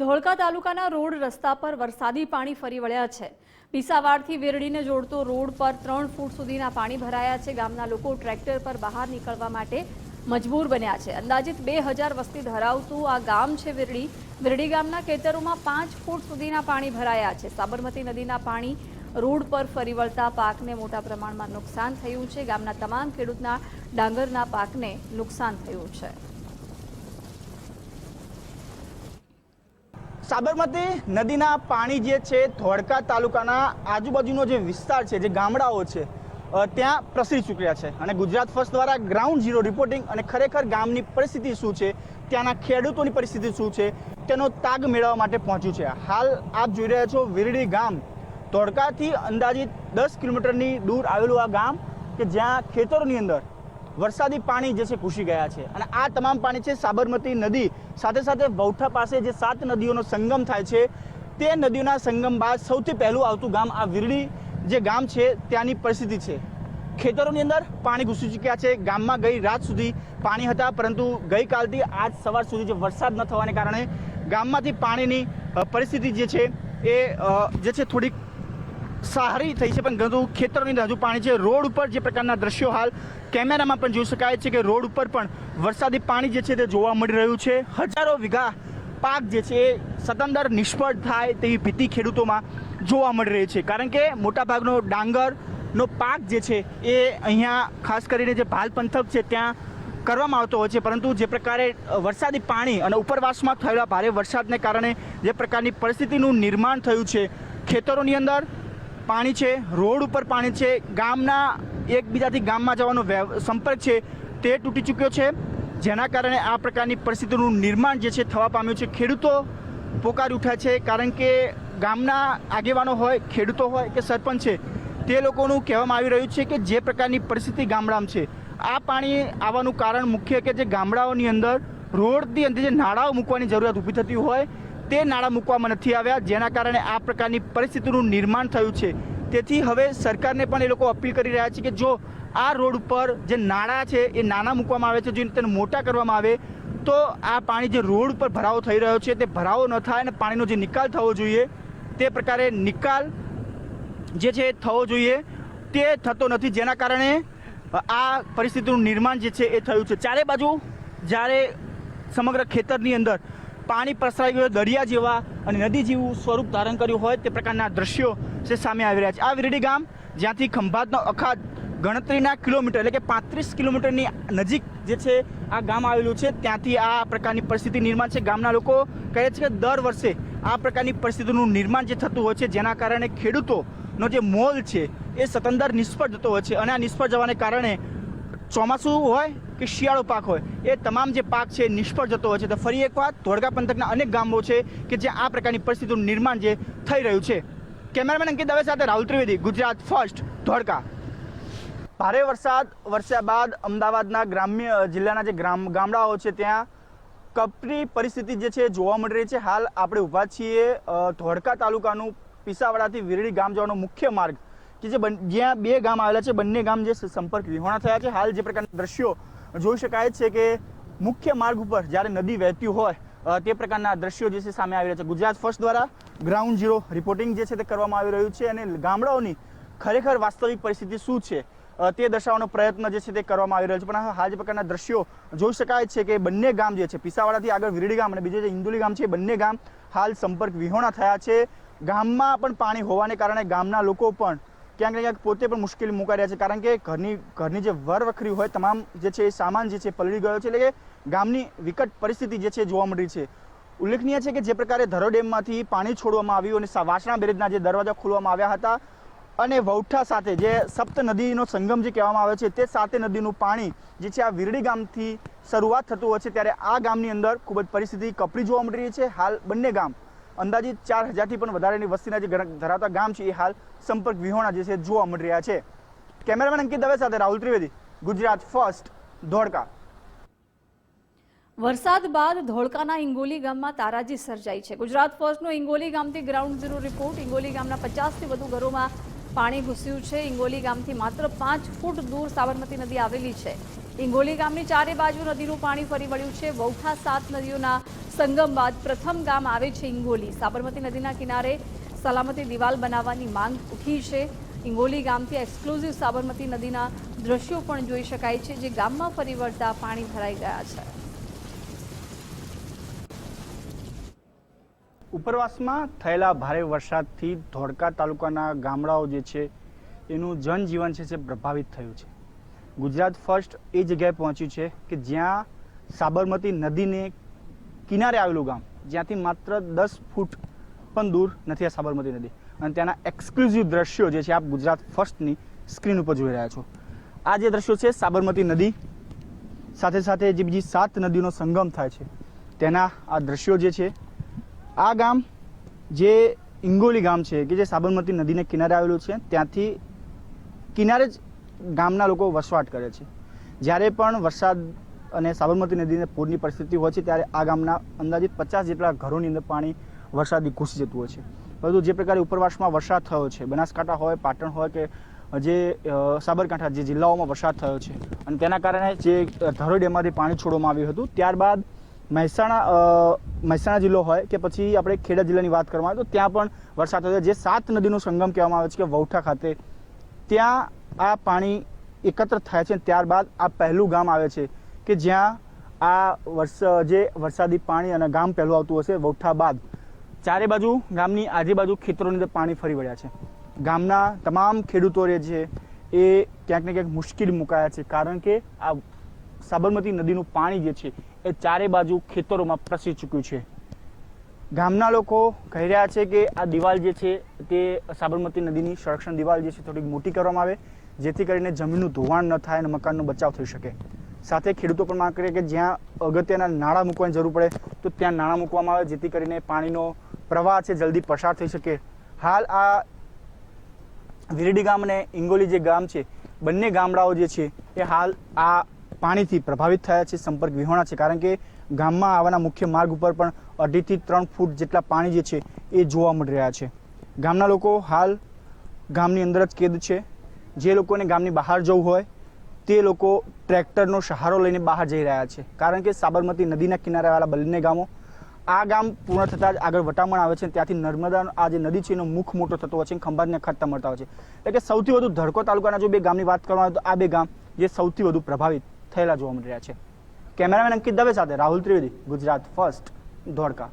ધોળકા તાલુકાના રોડ રસ્તા પર વરસાદી પાણી ફરી વળ્યા છે. પીસાવાડથી વેરડીને જોડતો રોડ પર ત્રણ ફૂટ સુધીના પાણી ભરાયા છે. ગામના લોકો ટ્રેક્ટર પર બહાર નીકળવા માટે મજબૂર બન્યા છે. અંદાજિત બે હજાર વસ્તી ધરાવતું આ ગામ છે વેરડી. વેરડી ગામના ખેતરોમાં પાંચ ફૂટ સુધીના પાણી ભરાયા છે. સાબરમતી નદીના પાણી રોડ પર ફરી વળતા પાકને મોટા પ્રમાણમાં નુકસાન થયું છે. ગામના તમામ ખેડૂતના ડાંગરના પાકને નુકસાન થયું છે. સાબરમતી નદીના પાણી જે છે, ધોળકા તાલુકાના આજુબાજુનો જે વિસ્તાર છે, જે ગામડાઓ છે ત્યાં પ્રસરી ચૂક્યા છે. અને ગુજરાત ફર્સ્ટ દ્વારા ગ્રાઉન્ડ ઝીરો રિપોર્ટિંગ અને ખરેખર ગામની પરિસ્થિતિ શું છે, ત્યાંના ખેડૂતોની પરિસ્થિતિ શું છે, તેનો તાગ મેળવવા માટે પહોંચ્યું છે. હાલ આપ જોઈ રહ્યા છો વિરડી ગામ. ધોળકાથી અંદાજિત દસ કિલોમીટરની દૂર આવેલું આ ગામ કે જ્યાં ખેતરોની અંદર વરસાદી પાણી જે છે ઘૂસી ગયા છે. અને આ તમામ પાણી છે સાબરમતી નદી. સાથે સાથે વૌઠા પાસે જે સાત નદીઓનો સંગમ થાય છે, તે નદીઓના સંગમ બાદ સૌથી પહેલું આવતું ગામ આ વિરડી જે ગામ છે, ત્યાંની પરિસ્થિતિ છે. ખેતરોની અંદર પાણી ઘૂસી ચૂક્યા છે. ગામમાં ગઈ રાત સુધી પાણી હતા, પરંતુ ગઈકાલથી આજ સવાર સુધી જે વરસાદ ન થવાને કારણે ગામમાંથી પાણીની પરિસ્થિતિ જે છે, એ જે છે થોડીક સારી થઈ છે, પણ ઘણું ખેતરોની અંદર હજુ પાણી છે. રોડ ઉપર જે પ્રકારના દ્રશ્યો હાલ કેમેરામાં પણ જોઈ શકાય છે કે રોડ ઉપર પણ વરસાદી પાણી જે છે તે જોવા મળી રહ્યું છે. હજારો વીઘા પાક જે છે એ સતંદર નિષ્ફળ થાય તેવી ભીતિ ખેડૂતોમાં જોવા મળી રહી છે. કારણ કે મોટાભાગનો ડાંગરનો પાક જે છે એ અહીંયા ખાસ કરીને જે ભાલ પંથક છે ત્યાં કરવામાં આવતો હોય છે. પરંતુ જે પ્રકારે વરસાદી પાણી અને ઉપરવાસમાં થયેલા ભારે વરસાદને કારણે જે પ્રકારની પરિસ્થિતિનું નિર્માણ થયું છે, ખેતરોની અંદર પાણી છે, રોડ ઉપર પાણી છે, ગામના એકબીજાથી ગામમાં જવાનો સંપર્ક છે, તે તૂટી ચૂક્યો છે. જેના કારણે આ પ્રકારની પરિસ્થિતિનું નિર્માણ જે છે, થવા પામ્યું છે. ખેડૂતો પોકારી ઉઠ્યા છે, કારણ કે ગામના આગેવાનો હોય, ખેડૂતો હોય કે સરપંચ છે, તે લોકોનું કહેવામાં આવી રહ્યું છે કે જે પ્રકારની પરિસ્થિતિ ગામડામાં છે. આ પાણી આવવાનું કારણ મુખ્ય કે જે ગામડાઓની અંદર રોડની અંદર જે નાળાઓ મૂકવાની જરૂરિયાત ઊભી થતી હોય તે નાણાં મૂકવામાં નથી આવ્યા, જેના કારણે આ પ્રકારની પરિસ્થિતિનું નિર્માણ થયું છે. તેથી હવે સરકારને પણ એ લોકો અપીલ કરી રહ્યા છે કે જો આ રોડ ઉપર જે નાણાં છે એ નાના મૂકવામાં આવે છે, જો તેને મોટા કરવામાં આવે, તો આ પાણી જે રોડ ઉપર ભરાવો થઈ રહ્યો છે તે ભરાવો ન થાય અને પાણીનો જે નિકાલ થવો જોઈએ તે પ્રકારે નિકાલ જે છે એ થવો જોઈએ, તે થતો નથી. જેના કારણે આ પરિસ્થિતિનું નિર્માણ જે છે એ થયું છે. ચારે બાજુ જ્યારે સમગ્ર ખેતરની અંદર પાણી પ્રસરાઈ ગયું દરિયા જેવા અને નદી જેવું સ્વરૂપ ધારણ કર્યું હોય તે પ્રકારના દ્રશ્યો છે સામે આવી રહ્યા છે. આ વિરડી ગામ જ્યાંથી ખંભાતનો અખાત ગણતરીના કિલોમીટર એટલે કે પાંત્રીસ કિલોમીટરની નજીક જે છે આ ગામ આવેલું છે, ત્યાંથી આ પ્રકારની પરિસ્થિતિ નિર્માણ છે. ગામના લોકો કહે છે કે દર વર્ષે આ પ્રકારની પરિસ્થિતિનું નિર્માણ જે થતું હોય છે, જેના કારણે ખેડૂતોનો જે મોલ છે એ સતંદર નિષ્ફળ જતો હોય છે અને આ નિષ્ફળ જવાને કારણે ચોમાસું હોય કે શિયાળો પાક હોય, એ તમામ જે પાક છે નિષ્ફળ જતો હોય છે. તો ફરી એક વાત, ધોળકા પંથકના અનેક ગામો છે કે જ્યાં આ પ્રકારની પરિસ્થિતિનું નિર્માણ જે થઈ રહ્યું છે. કેમેરામેન અંકિત દવે સાથે રાહુલ ત્રિવેદી, ગુજરાત ફર્સ્ટ, ધોળકા. ભારે વરસાદ, વરસ્યા બાદ અમદાવાદના ગ્રામ્ય, જિલ્લાના જે ગ્રામ, ગામડાઓ છે ત્યાં કપરી પરિસ્થિતિ જે છે જોવા મળી રહી છે. હાલ આપણે ઊભા છીએ ધોળકા તાલુકાનું પીસાવાડાથી વિરડી ગામ જવાનો મુખ્ય માર્ગ, કે જે જ્યાં બે ગામ આવેલા છે, બંને ગામ જે સંપર્ક વિહોણા થયા છે. હાલ જે પ્રકારના દ્રશ્યો જોઈ શકાય છે કે મુખ્ય માર્ગ ઉપર જ્યારે નદી વહેતી હોય તે પ્રકારના દ્રશ્યો જે છે સામે આવી રહ્યા છે. ગુજરાત ફર્સ્ટ દ્વારા ગ્રાઉન્ડ ઝીરો રિપોર્ટિંગ જે છે તે કરવામાં આવી રહ્યું છે અને ગામડાઓની ખરેખર વાસ્તવિક પરિસ્થિતિ શું છે તે દર્શાવવાનો પ્રયત્ન જે છે તે કરવામાં આવી રહ્યો છે. પણ હાલ જે પ્રકારના દ્રશ્યો જોઈ શકાય છે કે બંને ગામ જે છે, પીસાવાડાથી આગળ વિરડી ગામ અને બીજું જે ઇન્દુલી ગામ છે બંને ગામ હાલ સંપર્ક વિહોણા થયા છે. ગામમાં પણ પાણી હોવાને કારણે ગામના લોકો પણ ક્યાંક ને ક્યાંક પોતે પણ મુશ્કેલી મુકાઈ રહ્યા છે. કારણ કે ઘરની ઘરની જે વર વખરી હોય, તમામ જે છે એ સામાન જે છે પલળી ગયો છે. એટલે કે ગામની વિકટ પરિસ્થિતિ જે છે જોવા મળી છે. ઉલ્લેખનીય છે કે જે પ્રકારે ધરો ડેમમાંથી પાણી છોડવામાં આવ્યું અને વાસણા બેરેજના જે દરવાજા ખોલવામાં આવ્યા હતા અને વૌઠા સાથે જે સપ્ત નદીનો સંગમ જે કહેવામાં આવે છે, તે સાતે નદીનું પાણી જે છે આ વિરડી ગામથી શરૂઆત થતું હોય છે, ત્યારે આ ગામની અંદર ખૂબ જ પરિસ્થિતિ કપરી જોવા મળી રહી છે. હાલ બંને ગામ અંદાજિત ચાર હજારથી પણ વધારેની વસ્તીના જે ધરાવતા ગામ છે, એ હાલ સંપર્ક વિહોણા જે છે, જોવા મળી રહ્યા છે. કેમેરામેન અંકિત દવે સાથે રાહુલ ત્રિવેદી, ગુજરાત ફર્સ્ટ, ધોળકા. વરસાદ બાદ ધોળકાના ઇંગોલી ગામમાં તારાજી સર્જાઈ છે. ગુજરાત ફર્સ્ટનો ઇંગોલી ગામથી ગ્રાઉન્ડ ઝીરો રિપોર્ટ. ઇંગોલી ગામના પચાસથી વધુ ઘરોમાં પાણી ઘૂસ્યું છે. ઇંગોલી ગામથી માત્ર પાંચ ફૂટ દૂર સાબરમતી નદી આવેલી છે. ઇંગોલી ગામની ચારે બાજુ નદીનું પાણી ફરી વળ્યું છે. વૌઠા સાત નદીઓના સંગમ બાદ પ્રથમ ગામ આવે છે ઇંગોલી સાબરમતી નદીના કિનારે સલામતી દિવાલ બનાવવાની માંગ ઉઠી છે. ઇંગોલી ગામથી એક્સક્લુઝિવ સાબરમતી નદીના દ્રશ્યો પણ જોઈ શકાય છે, જે ગામમાં ફરી વળતા પાણી ભરાઈ ગયા છે. ઉપરવાસમાં થયેલા ભારે વરસાદથી ધોળકા તાલુકાના ગામડાઓ જે છે, એનું જનજીવન છે તે પ્રભાવિત થયું છે. ગુજરાત ફર્સ્ટ એ જગ્યાએ પહોંચ્યું છે કે જ્યાં સાબરમતી નદીને કિનારે આવેલું ગામ, જ્યાંથી માત્ર દસ ફૂટ પણ દૂર નથી આ સાબરમતી નદી. અને ત્યાંના એક્સક્લુઝિવ દ્રશ્યો જે છે, આપ ગુજરાત ફર્સ્ટની સ્ક્રીન ઉપર જોઈ રહ્યા છો. આ જે દ્રશ્યો છે, સાબરમતી નદી, સાથે સાથે જે બીજી સાત નદીનો સંગમ થાય છે, તેના આ દ્રશ્યો જે છે, આ ગામ જે ઇંગોલી ગામ છે, કે જે સાબરમતી નદીને કિનારે આવેલું છે, ત્યાંથી કિનારે જ ગામના લોકો વસવાટ કરે છે જ્યારે પણ વરસાદ અને સાબરમતી નદીને પૂરની પરિસ્થિતિ હોય છે, ત્યારે આ ગામના અંદાજિત પચાસ જેટલા ઘરોની અંદર પાણી વરસાદી ઘૂસી જતું હોય છે પરંતુ જે પ્રકારે ઉપરવાસમાં વરસાદ થયો છે, બનાસકાંઠા હોય, પાટણ હોય કે જે સાબરકાંઠા જે જિલ્લાઓમાં વરસાદ થયો છે અને તેના કારણે જે ધરોઈ ડેમમાંથી પાણી છોડવામાં આવ્યું હતું, ત્યારબાદ મહેસાણા મહેસાણા જિલ્લો હોય કે પછી આપણે ખેડા જિલ્લાની વાત કરવામાં આવે તો ત્યાં પણ વરસાદ થયો છે. જે સાત નદીનો સંગમ કહેવામાં આવે છે કે વૌઠા ખાતે ત્યાં આ પાણી એકત્ર થાય છે ત્યારબાદ આ પહેલું ગામ આવે છે કે જ્યાં આ વર્ષ, જે વરસાદી પાણી અને ગામ પહેલું આવતું હશે વૌઠા બાદ ચારે બાજુ ગામની આજુબાજુ ખેતરોની અંદર પાણી ફરી વળ્યા છે. ગામના તમામ ખેડૂતો રહે છે. એ ક્યાંક ને ક્યાંક મુશ્કેલી મુકાયા છે કારણ કે આ સાબરમતી નદીનું પાણી જે છે, એ ચારે બાજુ ખેતરોમાં પ્રસરી ચૂક્યું છે. ગામના લોકો કહી રહ્યા છે કે આ દિવાલ જે છે તે સાબરમતી નદીની સંરક્ષણ દિવાલ જે છે થોડીક મોટી કરવામાં આવે, જેથી કરીને જમીનનું ધોવાણ ન થાય અને મકાનનો બચાવ થઈ શકે. સાથે ખેડૂતો પણ માંગ કરે કે જ્યાં અગત્યના નાણાં મૂકવાની જરૂર પડે, તો ત્યાં નાણાં મૂકવામાં આવે, જેથી કરીને પાણીનો પ્રવાહ છે જલ્દી પસાર થઈ શકે. હાલ આ વિરડી ગામ અને ઇંગોલી જે ગામ છે, બંને ગામડાઓ જે છે, એ હાલ આ પાણીથી પ્રભાવિત થયા છે, સંપર્ક વિહોણા છે. કારણ કે ગામમાં આવવાના મુખ્ય માર્ગ ઉપર પણ અઢીથી ત્રણ ફૂટ જેટલા પાણી જે છે એ જોવા મળી રહ્યા છે. ગામના લોકો હાલ ગામની અંદર જ કેદ છે. જે લોકોને ગામની બહાર જવું હોય, તે લોકો ટ્રેક્ટરનો સહારો લઈને બહાર જઈ રહ્યા છે. કારણ કે સાબરમતી નદીના કિનારાવાળા બંને ગામો, આ ગામ પૂર્ણ થતાં જ આગળ વટામણ આવે છે ત્યાંથી નર્મદાનો આ જે નદી છે એનો મુખ મોટો થતો હોય છે ખંભાતને ખાતા મળતા હોય છે. એટલે કે સૌથી વધુ ધડકો તાલુકાના જો બે ગામની વાત કરવામાં આવે તો આ બે ગામ જે સૌથી વધુ પ્રભાવિત થયેલા જોવા મળી રહ્યા છે. કેમેરામેન અંકિત દવે સાથે રાહુલ ત્રિવેદી ગુજરાત ફર્સ્ટ ધોળકા.